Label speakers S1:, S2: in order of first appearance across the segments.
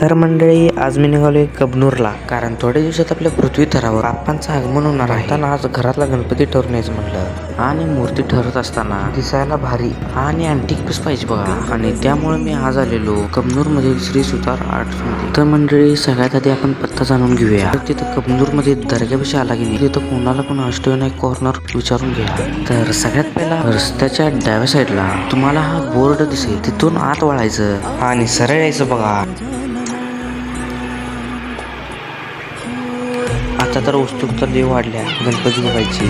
S1: तर मंडळी आज मी निघालोय कबनूरला. कारण थोड्या दिवसात आपल्या पृथ्वी थरावर बाप्पांचं आगमन होणार आहे. त्यांना आज घरातला गणपती ठरवून यायचं म्हटलं. आणि मूर्ती ठरत असताना दिसायला भारी आणि अँटिक पीस पाहिजे बघा. आणि त्यामुळे मी आज आलेलो कबनूर मधील श्री सुतार आर्टमध्ये. तर मंडळी सगळ्यात आधी आपण पत्ता जाणून घेऊया. तिथं कबनूरमध्ये दर्ग्यापाशी आला की नाही तिथं कोणाला पण अष्टविनायक कॉर्नर विचारून घ्या. तर सगळ्यात पहिला रस्त्याच्या डाव्या साईडला तुम्हाला हा बोर्ड दिसेल. तिथून आत वळायचं आणि सरळ यायचं बघा. आता तर उत्सुकता देव वाढल्या. गणपती बघायची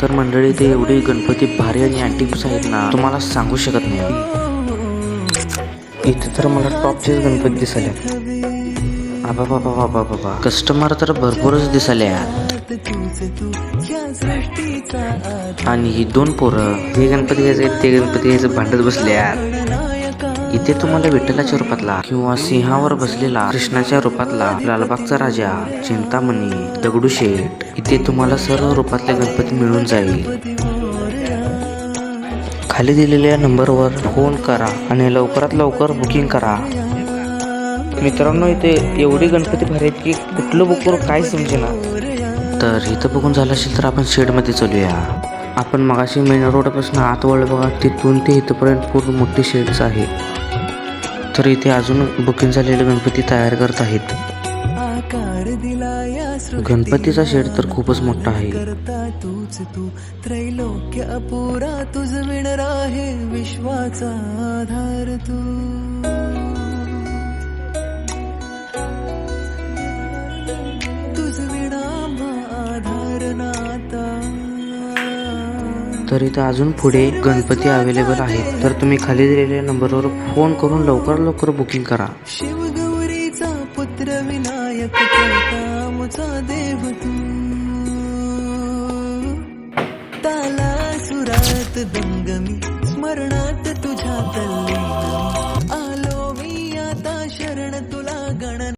S1: तर मंडळी ते एवढे गणपती भारी आणि अँटिक्स आहेत ना तुम्हाला सांगू शकत नाही. इथे तर मला टॉपचेच गणपती दिसले. आबा बाबा बाबा बाबा कस्टमर तर भरपूरच दिसले आणि ही दोन पोरं हे गणपती घ्यायचे ते गणपती घ्यायचं भांडत बसले इथे तुम्हाला विठ्ठलाच्या रूपातला किंवा सिंहावर बसलेला कृष्णाच्या रूपातला लालबागचा राजा चिंतामणी दगडूशेठ इथे तुम्हाला सर्व रूपातले गणपती मिळून जाईल. खाली दिलेल्या नंबरवर फोन करा आणि लवकरात लवकर बुकिंग करा. मित्रांनो इथे एवढे गणपती भारी आहेत की कुठलं बुक करू काय समजेना तर इथं बघून झालं असेल तर आपण शेडमध्ये चालूया. आपण मगाशी मेन रोडपासून आत वळ बघा तिथून ते इथंपर्यंत पूर्ण मोठी शेड्स आहे. तर इथे अजून बुकिंग झालेले गणपती तयार करत आहेत.
S2: आकार दिला या
S1: गणपतीचा शेड तर खूपच मोठा आहे.
S2: करता तूच तू. त्रैलोक्य अपुरा तुझ विण आहे विश्वाचा आधार तू.
S1: तर इथं अजून पुढे गणपती अवेलेबल आहेत. तर तुम्ही खाली दिलेल्या नंबरवर फोन करून लवकर लवकर बुकिंग करा.
S2: शिवगौरीचा पुत्र विनायक देव तू. ताला सुरात दंगमी स्मरणात तुझ्या तल्ली.